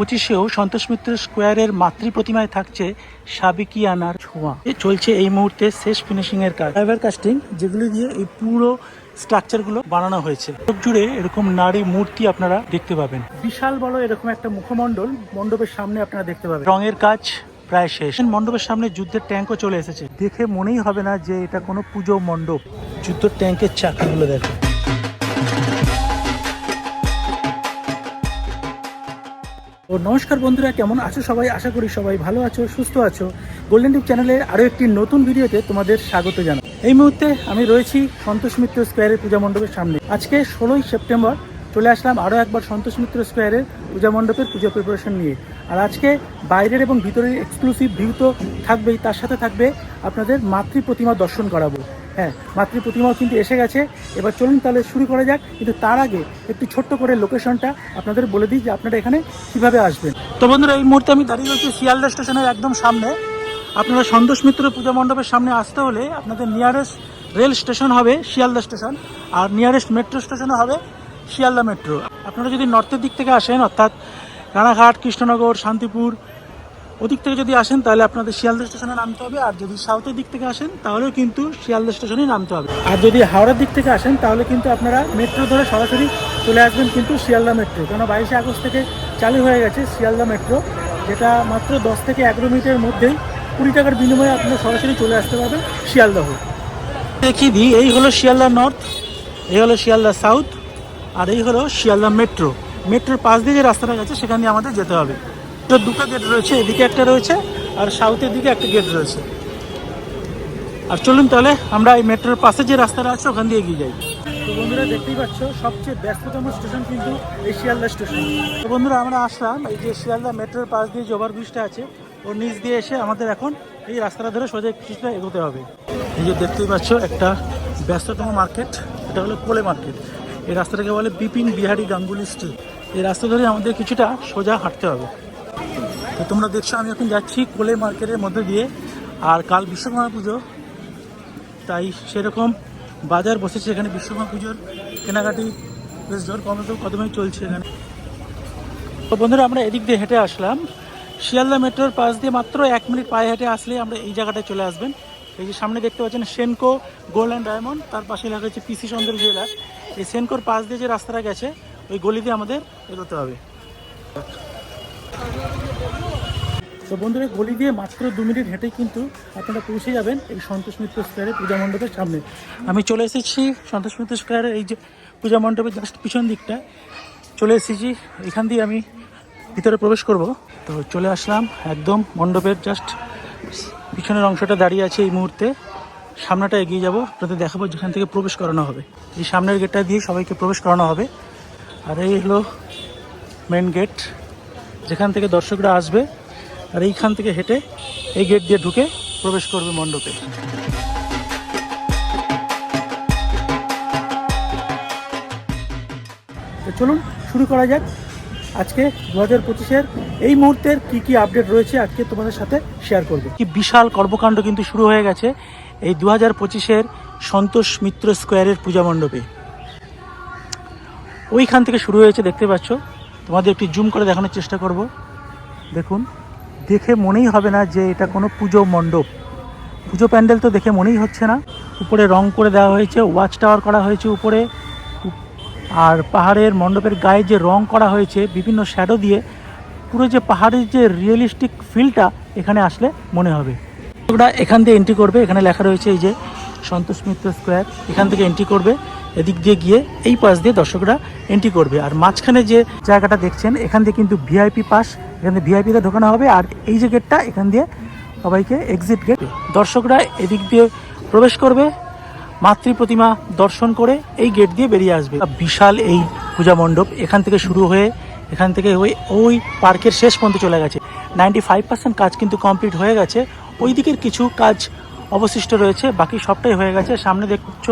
পঁচিশেও সন্তোষ মিত্র স্কোয়ারের মাতৃ প্রতিমায় থাকছে সাবিকিয়ানার ছোঁয়া। এ চলছে এই মুহূর্তে শেষ ফিনিশিং এর কাজ। ফাইবার কাস্টিং যেগুলো দিয়ে এই পুরো স্ট্রাকচারগুলো বানানো হয়েছে। জুড়ে এরকম নারী মূর্তি আপনারা দেখতে পাবেন। বিশাল বড় এরকম একটা মুখমণ্ডল মণ্ডপের সামনে আপনারা দেখতে পাবেন। রঙের কাজ প্রায় শেষ। মণ্ডপের সামনে যুদ্ধের ট্যাঙ্কও চলে এসেছে। দেখে মনেই হবে না যে এটা কোনো পুজো মণ্ডপ। যুদ্ধের ট্যাঙ্কের চাকাগুলো দেখো। ও নমস্কার বন্ধুরা, কেমন আছো সবাই? আশা করি সবাই ভালো আছো, সুস্থ আছো। গোল্ডেন টিপ চ্যানেলের আরও একটি নতুন ভিডিওতে তোমাদের স্বাগত জানাই। এই মুহূর্তে আমি রয়েছি সন্তোষ মিত্র স্কোয়ারের পূজা মণ্ডপের সামনে। আজকে ষোলোই সেপ্টেম্বর চলে আসলাম আরও একবার সন্তোষ মিত্র স্কোয়ারের পূজা মণ্ডপের পুজো প্রিপারেশন নিয়ে। আর আজকে বাইরের এবং ভিতরের এক্সক্লুসিভ ভিউ তো থাকবেই, তার সাথে থাকবে আপনাদের মাতৃ প্রতিমা দর্শন করাবো। হ্যাঁ মাতৃ প্রতিমাও কিন্তু এসে গেছে। এবার চলুন তাহলে শুরু করা যাক। কিন্তু তার আগে একটু ছোট্ট করে লোকেশনটা আপনাদের বলে দিই যে আপনারা এখানে কীভাবে আসবেন। তো বন্ধুরা, এই মুহূর্তে আমি দাঁড়িয়ে রয়েছি শিয়ালদা স্টেশনের একদম সামনে। আপনারা সন্তোষ মিত্র পূজা মণ্ডপের সামনে আসতে হলে আপনাদের নিয়ারেস্ট রেল স্টেশন হবে শিয়ালদা স্টেশন, আর নিয়ারেস্ট মেট্রো স্টেশনও হবে শিয়ালদা মেট্রো আপনারা যদি নর্থের দিক থেকে আসেন, অর্থাৎ রানাঘাট কৃষ্ণনগর, শান্তিপুর ওদিক থেকে যদি আসেন, তাহলে আপনাদের শিয়ালদা স্টেশনে নামতে হবে। আর যদি সাউথের দিক থেকে আসেন, তাহলেও কিন্তু শিয়ালদা স্টেশনে নামতে হবে। আর যদি হাওড়ার দিক থেকে আসেন, তাহলে কিন্তু আপনারা মেট্রো ধরে সরাসরি চলে আসবেন কিন্তু শিয়ালদা মেট্রো কেন বাইশে আগস্ট থেকে চালু হয়ে গেছে শিয়ালদা মেট্রো যেটা মাত্র দশ থেকে এগারো মিনিটের মধ্যেই কুড়ি টাকার বিনিময়ে আপনারা সরাসরি চলে আসতে পারবেন শিয়ালদহ দেখিয়ে দিই এই হলো শিয়ালদা নর্থ এই হলো শিয়ালদা সাউথ আর এই হলো শিয়ালদা মেট্রো মেট্রোর পাশ দিয়ে যে রাস্তাটা গেছে, সেখান দিয়ে আমাদের যেতে হবে। তো দুটো গেট রয়েছে এদিকে একটা রয়েছে আর সাউথের দিকে একটা গেট রয়েছে। আর চলুন তাহলে আমরা এই মেট্রোর পাশে যে রাস্তাটা আছে ওখান দিয়ে এগিয়ে যাই। তো বন্ধুরা দেখতেই পাচ্ছ সবচেয়ে ব্যস্ততম স্টেশন কিন্তু এই শিয়ালদা স্টেশন তো বন্ধুরা আমরা আসলাম এই যে শিয়ালদা মেট্রোর পাশ দিয়ে যে ওভারব্রিজটা আছে ওর নিচ দিয়ে এসে আমাদের এখন এই রাস্তাটা ধরে সোজা কিছুটা এগোতে হবে। এই যে দেখতেই পাচ্ছ একটা ব্যস্ততম মার্কেট এটা হলো কোলে মার্কেট এই রাস্তাটাকে বলে বিপিন বিহারি গাঙ্গুলি স্ট্রিট এই রাস্তা ধরে আমাদের কিছুটা সোজা হাঁটতে হবে। তো তোমরা দেখছ, আমি এখন যাচ্ছি কোলে মার্কেটের মধ্যে দিয়ে, আর কাল বিশ্বকর্মা পুজো। তাই সেরকম বাজার বসেছে এখানে বিশ্বকর্মা পুজোর। কেনাকাটি বেশ জোর কমে কদমে চলছে এখানে। তো বন্ধুরা, আমরা এদিক দিয়ে হেঁটে আসলাম। শিয়ালদা মেট্রোর পাশ দিয়ে মাত্র এক মিনিট পায়ে হেঁটে আসলে আমরা এই জায়গাটায় চলে আসবেন। এই যে সামনে দেখতে পাচ্ছেন সেনকো গোল্ড অ্যান্ড ডায়মন্ড, তার পাশে লেখা হচ্ছে পিসি চন্দ্র জুয়েলার্স। এই সেনকোর পাশ দিয়ে যে রাস্তাটা গেছে, ওই গলি দিয়ে আমাদের এগোতে হবে। তো বন্ধুরা, গলি দিয়ে মাত্র দু মিনিট হেঁটে কিন্তু আপনারা পৌঁছে যাবেন এই সন্তোষ মিত্র স্কোয়ারের পূজা মণ্ডপের সামনে। আমি চলে এসেছি সন্তোষ মিত্র স্কোয়ারের এই যে পূজা মণ্ডপের জাস্ট পিছন দিকটা। চলে এসেছি, এখান দিয়ে আমি ভিতরে প্রবেশ করব। তো চলে আসলাম একদম মণ্ডপের জাস্ট পিছনের অংশটা দাঁড়িয়ে আছে এই মুহূর্তে। সামনেটা এগিয়ে যাব, আপনাদের দেখাবো যেখান থেকে প্রবেশ করানো হবে। এই সামনের গেটটা দিয়ে সবাইকে প্রবেশ করানো হবে। আর এই হলো মেন গেট যেখান থেকে দর্শকরা আসবে। আর এইখান থেকে হেঁটে এই গেট দিয়ে ঢুকে প্রবেশ করবে মণ্ডপে। চলুন শুরু করা যাক। আজকে দু হাজার পঁচিশের এই মুহূর্তের কি কি আপডেট রয়েছে আজকে তোমাদের সাথে শেয়ার করব। কি বিশাল কর্মকাণ্ড কিন্তু শুরু হয়ে গেছে এই দু হাজার পঁচিশের সন্তোষ মিত্র স্কোয়ারের পূজা মণ্ডপে। ওইখান থেকে শুরু হয়েছে, দেখতে পাচ্ছ। তোমাদের একটু জুম করে দেখানোর চেষ্টা করব। দেখুন। দেখে মনেই হবে না যে এটা কোনো পুজো মণ্ডপ। পুজো প্যান্ডেল তো দেখে মনেই হচ্ছে না। উপরে রং করে দেওয়া হয়েছে, ওয়াচ টাওয়ার করা হয়েছে উপরে। আর পাহাড়ের মণ্ডপের গায়ে যে রং করা হয়েছে, বিভিন্ন শ্যাডো দিয়ে, পুরো যে পাহাড়ের যে রিয়েলিস্টিক ফিলটা এখানে আসলে মনে হবে। ওরা এখান দিয়ে এন্ট্রি করবে, এখানে লেখা রয়েছে এই যে সন্তোষ মিত্র স্কোয়ার এখান থেকে এন্ট্রি করবে। এদিক দিয়ে গিয়ে এই পাশ দিয়ে দর্শকরা এন্ট্রি করবে। আর মাঝখানে যে জায়গাটা দেখছেন, এখান দিয়ে কিন্তু ভিআইপি পাস এখান থেকে ভিআইপিতে ঢোকানো হবে আর এই যে গেটটা এখান দিয়ে সবাইকে এক্সিট গেট দর্শকরা এদিক দিয়ে প্রবেশ করবে, মাতৃ প্রতিমা দর্শন করে এই গেট দিয়ে বেরিয়ে আসবে। বিশাল এই পূজা মণ্ডপ এখান থেকে শুরু হয়ে, এখান থেকে ওই ওই পার্কের শেষ পর্যন্ত চলে গেছে। নাইনটি ফাইভ পার্সেন্ট কাজ কিন্তু কমপ্লিট হয়ে গেছে। ওই দিকের কিছু কাজ অবশিষ্ট রয়েছে, বাকি সবটাই হয়ে গেছে। সামনে দেখছ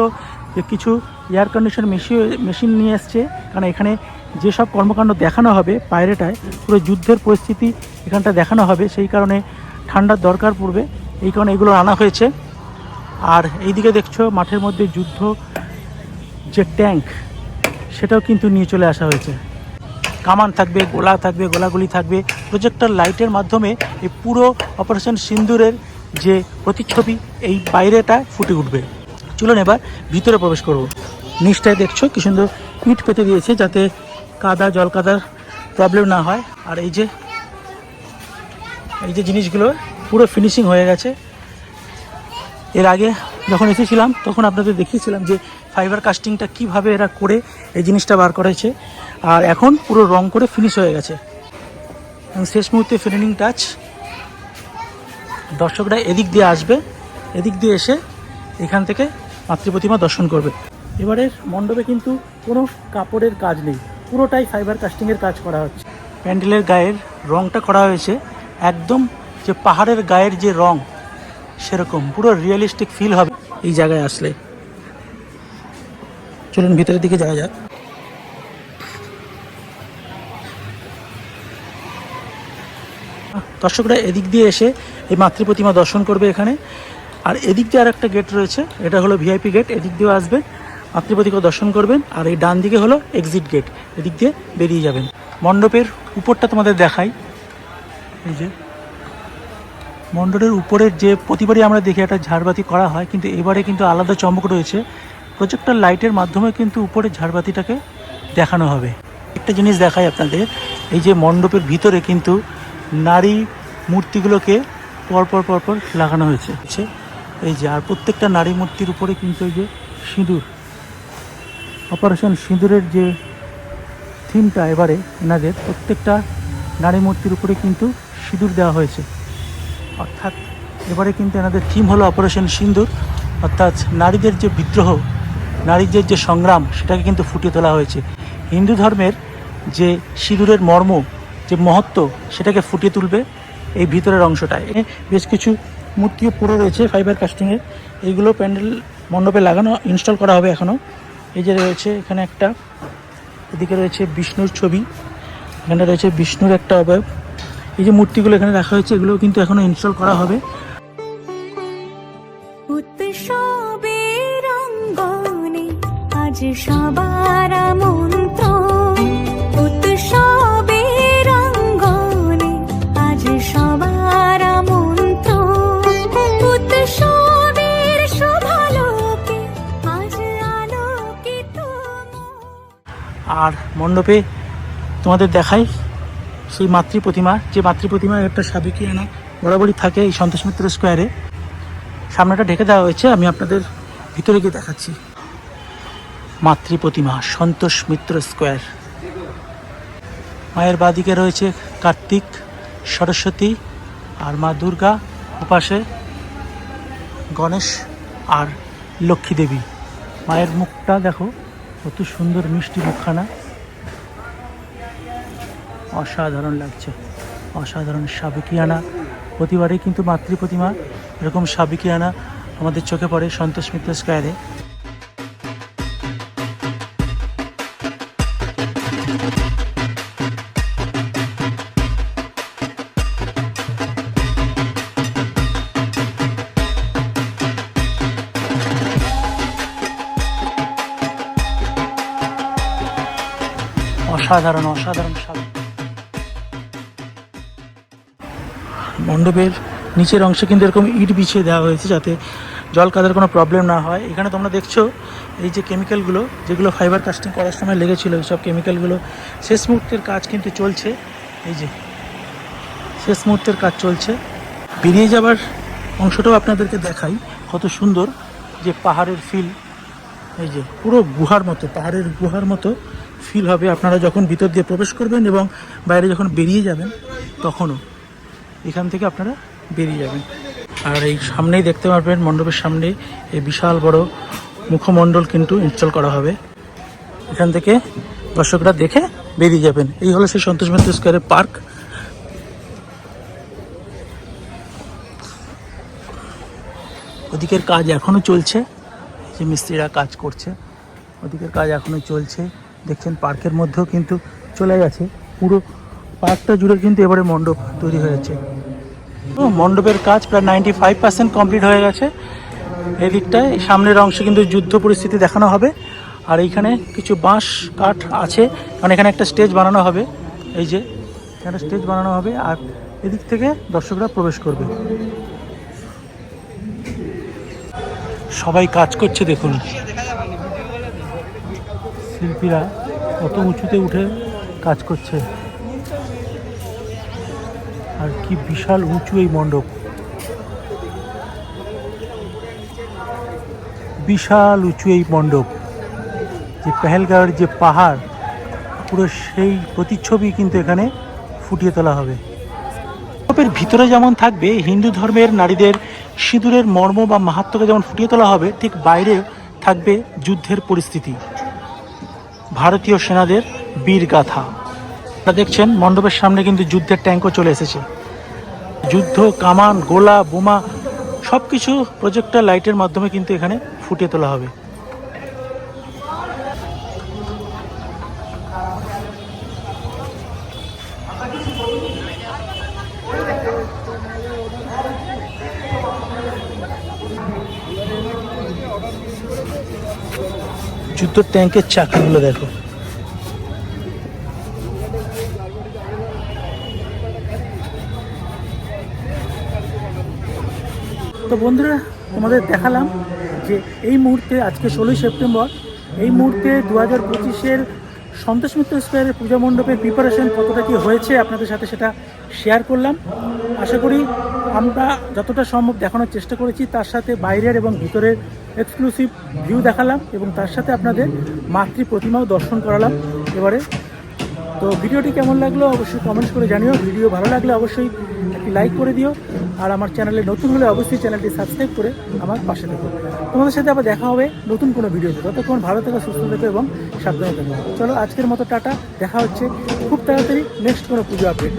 যে কিছু এয়ার কন্ডিশন মেশিন মেশিন নিয়ে এসছে, কারণ এখানে যেসব কর্মকাণ্ড দেখানো হবে পায়রেটায়, পুরো যুদ্ধের পরিস্থিতি এখানটা দেখানো হবে, সেই কারণে ঠান্ডার দরকার পড়বে। এই কারণে এগুলো আনা হয়েছে। আর এইদিকে দেখছ, মাঠের মধ্যে যুদ্ধ, যে ট্যাঙ্ক, সেটাও কিন্তু নিয়ে চলে আসা হয়েছে। কামান থাকবে, গোলা থাকবে, গোলাগুলি থাকবে। প্রজেক্টর লাইটের মাধ্যমে এই পুরো অপারেশন সিন্দুরের যে প্রতিচ্ছবি, এই বাইরেটা ফুটে উঠবে। চলুন এবার ভিতরে প্রবেশ করব। নিচটায় দেখছ, কি সুন্দর ইট পেতে দিয়েছে যাতে কাদা, জল কাদার প্রবলেম না হয়। আর এই যে এই যে জিনিসগুলো, পুরো ফিনিশিং হয়ে গেছে। এর আগে যখন এসেছিলাম, তখন আপনাদের দেখিয়েছিলাম যে ফাইবার কাস্টিংটা কীভাবে এরা করে এই জিনিসটা বার করেছে। আর এখন পুরো রং করে ফিনিশ হয়ে গেছে। শেষ মুহূর্তে ফিনিশিং টাচ দর্শকরা এদিক দিয়ে আসবে, এদিক দিয়ে এসে এখান থেকে মাতৃপ্রতিমা দর্শন করবে। এবারের মণ্ডপে কিন্তু কোনো কাপড়ের কাজ নেই। পুরোটাই ফাইবার কাস্টিংয়ের কাজ করা হচ্ছে। প্যান্ডেলের গায়ের রংটা করা হয়েছে একদম যে পাহাড়ের গায়ের যে রং, সেরকম, পুরো রিয়েলিস্টিক ফিল হবে। এই জায়গায় আসলে। চলুন ভিতরের দিকে যাওয়া যাক। দর্শকরা এদিক দিয়ে এসে এই মাতৃ প্রতিমা দর্শন করবে এখানে। আর এদিক দিয়ে আর একটা গেট রয়েছে, এটা হলো ভিআইপি গেট এদিক দিয়েও আসবেন মাতৃ প্রতিমা দর্শন করবেন, আর এই ডান দিকে হলো এক্সিট গেট এদিক দিয়ে বেরিয়ে যাবেন। মণ্ডপের উপরটা তোমাদের দেখাই। এই যে, মণ্ডপের উপরের যে প্রতিবারই আমরা দেখি একটা ঝাড়বাতি করা হয়, কিন্তু এবারে কিন্তু আলাদা চমক রয়েছে। প্রজেক্টর লাইটের মাধ্যমে কিন্তু উপরে ঝাড়বাতিটাকে দেখানো হবে। একটা জিনিস দেখাই আপনাদের, এই যে মণ্ডপের ভিতরে কিন্তু নারী মূর্তিগুলোকে পরপর পরপর লাগানো হয়েছে। এই যে, আর প্রত্যেকটা নারী মূর্তির উপরে কিন্তু এই যে সিঁদুর অপারেশন সিঁদুরের যে থিমটা এবারে এনাদের, প্রত্যেকটা নারী মূর্তির উপরে কিন্তু সিঁদুর দেওয়া হয়েছে। অর্থাৎ এবারে কিন্তু এনাদের থিম হলো অপারেশন সিন্দুর অর্থাৎ নারীদের যে বিদ্রোহ, নারীদের যে সংগ্রাম, সেটাকে কিন্তু ফুটিয়ে তোলা হয়েছে। হিন্দু ধর্মের যে সিঁদুরের মর্ম, যে মহত্ব, সেটাকে ফুটিয়ে তুলবে এই ভিতরের অংশটায় বেশ কিছু মূর্তিও পড়ে রয়েছে ফাইবার কাস্টিংয়ের এইগুলো প্যান্ডেল, মণ্ডপে লাগানো ইনস্টল করা হবে এখনও এই যে রয়েছে এখানে একটা, এদিকে রয়েছে বিষ্ণুর ছবি, এখানে রয়েছে বিষ্ণুর একটা অবয়ব। এই যে মূর্তিগুলো এখানে রাখা হয়েছে, এগুলো কিন্তু এখনও ইনস্টল করা হবে। সবার মন্ত্র আর মণ্ডপে তোমাদের দেখাই সেই মাতৃ প্রতিমা। যে মাতৃ প্রতিমা একটা সাবেকি আনা বরাবরই থাকে এই সন্তোষ মিত্র স্কোয়ারে। সামনেটা ঢেকে দেওয়া হয়েছে, আমি আপনাদের ভিতরে গিয়ে দেখাচ্ছি। মাতৃ প্রতিমা, সন্তোষ মিত্র স্কোয়ার। মায়ের বাদিকে রয়েছে কার্তিক, সরস্বতী আর মা দুর্গা। উপাসে গণেশ আর লক্ষ্মী দেবী। মায়ের মুখটা দেখো। কত সুন্দর মিষ্টি মুখখানা। অসাধারণ লাগছে। অসাধারণ সাবেকিয়ানা প্রতিবারই কিন্তু মাতৃ প্রতিমা এরকম সাবেকিয়ানা আমাদের চোখে পড়ে সন্তোষ মিত্র স্কোয়ারে। অসাধারণ অসাধারণ মণ্ডপের নিচের অংশে কিন্তু এরকম ইট বিছিয়ে দেওয়া হয়েছে যাতে জল কাদার কোনো প্রবলেম না হয়। এখানে তোমরা দেখছ এই যে কেমিক্যালগুলো যেগুলো ফাইবার কাস্টিং করার সময় লেগেছিলো সব কেমিক্যালগুলো শেষ মুহূর্তের কাজ কিন্তু চলছে। এই যে, শেষ মুহূর্তের কাজ চলছে। বেরিয়ে যাবার অংশটাও আপনাদেরকে দেখাই, কত সুন্দর যে পাহাড়ের ফিল এই যে, পুরো গুহার মতো, পাহাড়ের গুহার মতো ফিল হবে আপনারা যখন ভিতর দিয়ে প্রবেশ করবেন এবং বাইরে যখন বেরিয়ে যাবেন, তখনও এখান থেকে আপনারা বেরিয়ে যাবেন। আর এই সামনেই দেখতে পারবেন মণ্ডপের সামনে এই বিশাল বড় মুখমণ্ডল কিন্তু ইনস্টল করা হবে। এখান থেকে দর্শকরা দেখে বেরিয়ে যাবেন। এই হলো সেই সন্তোষ মিত্র স্কোয়ারের পার্ক। ওদিকের কাজ এখনও চলছে। যে মিস্ত্রিরা কাজ করছে। ওদিকের কাজ এখনও চলছে। দেখছেন, পার্কের মধ্যেও কিন্তু চলে গেছে। পুরো পার্কটা জুড়ে কিন্তু এবারে মণ্ডপ তৈরি হয়েছে মণ্ডপের কাজ প্রায় নাইনটি ফাইভ পার্সেন্ট কমপ্লিট হয়ে গেছে। এদিকটায় সামনের অংশে কিন্তু যুদ্ধ পরিস্থিতি দেখানো হবে। আর এইখানে কিছু বাঁশ, কাঠ আছে। কারণ এখানে একটা স্টেজ বানানো হবে। এই যে, এখানে স্টেজ বানানো হবে। আর এদিক থেকে দর্শকরা প্রবেশ করবে। সবাই কাজ করছে, দেখুন। শিল্পীরা কত উঁচুতে উঠে কাজ করছে। আর কি বিশাল উঁচু এই মণ্ডপ। বিশাল উঁচু এই মণ্ডপ। যে পেহেলগাঁওয়ের যে পাহাড়, পুরো সেই প্রতিচ্ছবি কিন্তু এখানে ফুটিয়ে তোলা হবে। মণ্ডপের ভিতরে যেমন থাকবে, হিন্দু ধর্মের নারীদের সিঁদুরের মর্ম বা মাহাত্ম্যকে যেমন ফুটিয়ে তোলা হবে, ঠিক বাইরে থাকবে যুদ্ধের পরিস্থিতি। ভারতীয় সেনাদের বীর গাথা। আপনারা দেখছেন, মণ্ডপের সামনে কিন্তু যুদ্ধের ট্যাঙ্কও চলে এসেছে। যুদ্ধ, কামান, গোলা, বোমা সব কিছু প্রজেক্টর লাইটের মাধ্যমে কিন্তু এখানে ফুটিয়ে তোলা হবে। যুদ্ধ ট্যাঙ্কের চাকাগুলো দেখো। তো বন্ধুরা, তোমাদের দেখালাম যে এই মুহূর্তে আজকে ষোলোই সেপ্টেম্বর, এই মুহূর্তে দু হাজার পঁচিশের সন্তোষ মিত্র স্কোয়ারের পূজা মণ্ডপের প্রিপারেশন কতটা কি হয়েছে আপনাদের সাথে সেটা শেয়ার করলাম। আশা করি আমরা যতটা সম্ভব দেখানোর চেষ্টা করেছি, তার সাথে বাইরের এবং ভিতরের এক্সক্লুসিভ ভিউ দেখালাম এবং তার সাথে আপনাদের মাতৃ প্রতিমাও দর্শন করালাম এবারে। তো ভিডিওটি কেমন লাগল অবশ্যই কমেন্টস করে জানিও। ভিডিও ভালো লাগলে অবশ্যই একটি লাইক করে দিও। আর আমার চ্যানেলে নতুন হলে অবশ্যই চ্যানেলটি সাবস্ক্রাইব করে আমার পাশে থেকো। তোমাদের সাথে আবার দেখা হবে নতুন কোনো ভিডিওতে। ততক্ষণ ভালো থেকো, সুস্থ থেকো এবং সাবধানে থেকো। চলো আজকের মতো টাটা। দেখা হচ্ছে খুব তাড়াতাড়ি নেক্সট কোনো পুজো আপডেট